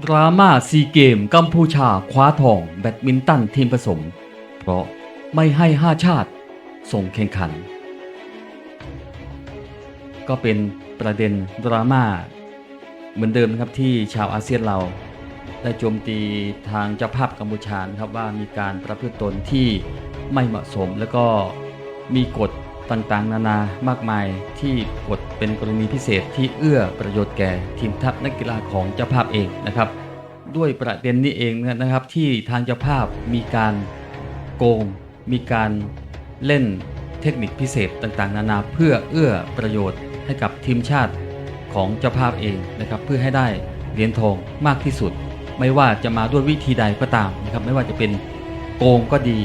ดราม่าซีเกมกัมพูชาคว้าทองแบดมินตันทีมผสม เพราะไม่ให้ห้าชาติส่งแข่งขัน ก็เป็นประเด็นดราม่าเหมือนเดิมนะครับที่ชาวอาเซียนเรา ได้โจมตีทางเจ้าภาพกัมพูชานะครับว่ามีการประพฤติตนที่ไม่เหมาะสม แล้วก็มีกฎ ต่างๆ นานามากมายที่กฎเป็นกรณีพิเศษที่เอื้อประโยชน์แก่ทีมทัพนักกีฬาของเจ้าภาพเองนะครับ ด้วยประเด็นนี้เองนะครับที่ทางเจ้าภาพมีการโกง มีการเล่นเทคนิคพิเศษต่างๆ นานาเพื่อเอื้อประโยชน์ให้กับทีมชาติของเจ้าภาพเองนะครับเพื่อให้ได้เหรียญทองมากที่สุด ไม่ว่าจะมาด้วยวิธีใดก็ตามนะครับไม่ว่าจะเป็นโกงก็ดี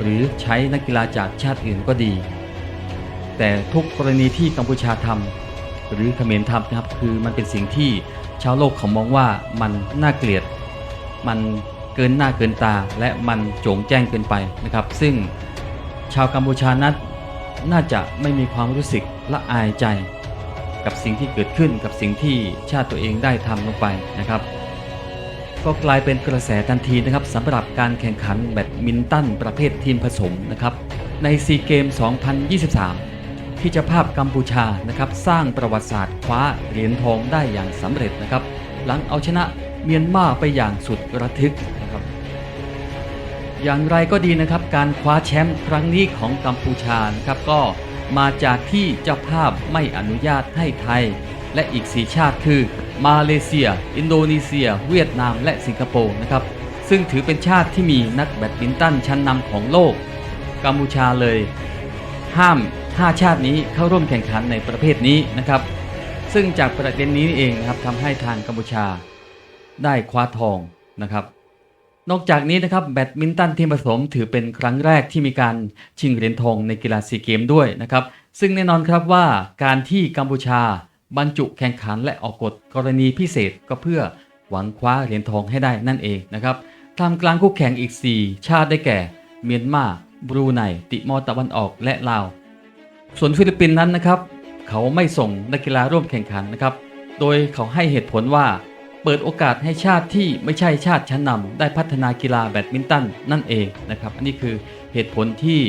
หรือใช้นักกีฬาจากชาติอื่นก็ดี แต่ทุกกรณีที่กัมพูชาทำหรือเขมรทำนะครับ คือมันเป็นสิ่งที่ชาวโลกเขามองว่ามันน่าเกลียด มันเกินหน้าเกินตาและมันโจงแจ้งเกินไปนะครับ ซึ่งชาวกัมพูชานั้นน่าจะไม่มีความรู้สึกละอายใจ กับสิ่งที่เกิดขึ้นกับสิ่งที่ชาติตัวเองได้ทำลงไปนะครับ ก็กลายเป็นกระแสทันทีนะครับสำหรับการแข่งขันแบดมินตันประเภททีมผสมนะครับในซีเกม 2023 ที่เจ้าภาพกัมพูชานะครับสร้างประวัติศาสตร์คว้าเหรียญทองได้อย่างสำเร็จนะครับ หลังเอาชนะเมียนมาไปอย่างสุดระทึกนะครับอย่างไรก็ดีนะครับการคว้าแชมป์ครั้งนี้ของกัมพูชานะครับก็มาจากที่เจ้าภาพไม่อนุญาตให้ไทย และอีก4ชาติคือ มาเลเซีย อินโดนีเซีย เวียดนาม และสิงคโปร์นะครับซึ่งถือเป็นชาติที่มีนักแบดมินตันชั้นนำของโลกกัมพูชาเลย ห้าม 5 ชาตินี้เข้าร่วมแข่งขันในประเภทนี้นะครับ ซึ่งจากประเด็นนี้เองนะครับทำให้ทางกัมพูชาได้คว้าทองนะครับ นอกจากนี้นะครับแบดมินตันทีมผสมถือเป็นครั้งแรกที่มีการชิงเหรียญทองในกีฬาซีเกมด้วยนะครับ ซึ่งแน่นอนครับว่าการที่กัมพูชาบรรจุแข่งขันและออกกฎกรณีพิเศษก็เพื่อหวังคว้าเหรียญทองให้ได้นั่นเองนะครับท่ามกลางคู่แข่งอีก 4 ชาติได้แก่ เมียนมา บรูไน ติมอร์ตะวันออก และลาว ส่วนฟิลิปปินส์นั้นนะครับ เขาไม่ส่งนักกีฬาร่วมแข่งขันนะครับ โดยเขาให้เหตุผลว่า เปิดโอกาสให้ชาติที่ไม่ใช่ชาติชั้นนำได้พัฒนากีฬาแบดมินตันนั่นเองนะครับ อันนี้คือเหตุผลที่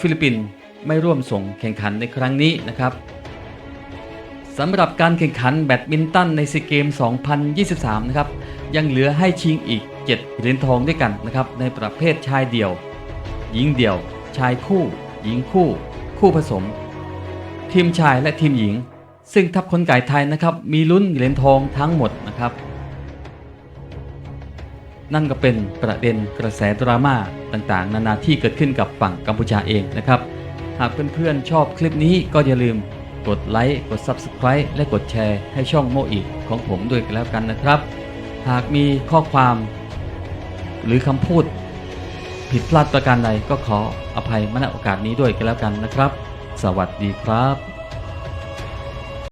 ฟิลิปปินส์ไม่ร่วมส่งแข่งขันในครั้งนี้นะครับสำหรับการแข่งขันแบดมินตันในซีเกม 2023 นะครับ ยังเหลือให้ชิงอีก 7 เหรียญทองด้วยกันนะครับ ในประเภทชายเดี่ยว หญิงเดี่ยว ชายคู่ หญิงคู่ คู่ผสม ทีมชายและทีมหญิง ซึ่งทัพคนไก่ไทยนะครับมีลุ้นเหรียญทองทั้งหมดนะครับ นั่นก็เป็นประเด็นกระแสดราม่าต่างๆ นานาที่เกิดขึ้นกับฝั่งกัมพูชาเองนะครับ หากเพื่อนๆชอบคลิปนี้ก็อย่าลืมกดไลค์ กด Subscribe และกดแชร์ให้ช่องโมอีกของผมด้วยกันแล้วกันนะครับ หากมีข้อความ หรือคำพูด ผิดพลาดประการใดก็ขออภัยมณโอกาสนี้ด้วยกันแล้วกันนะครับ สวัสดีครับ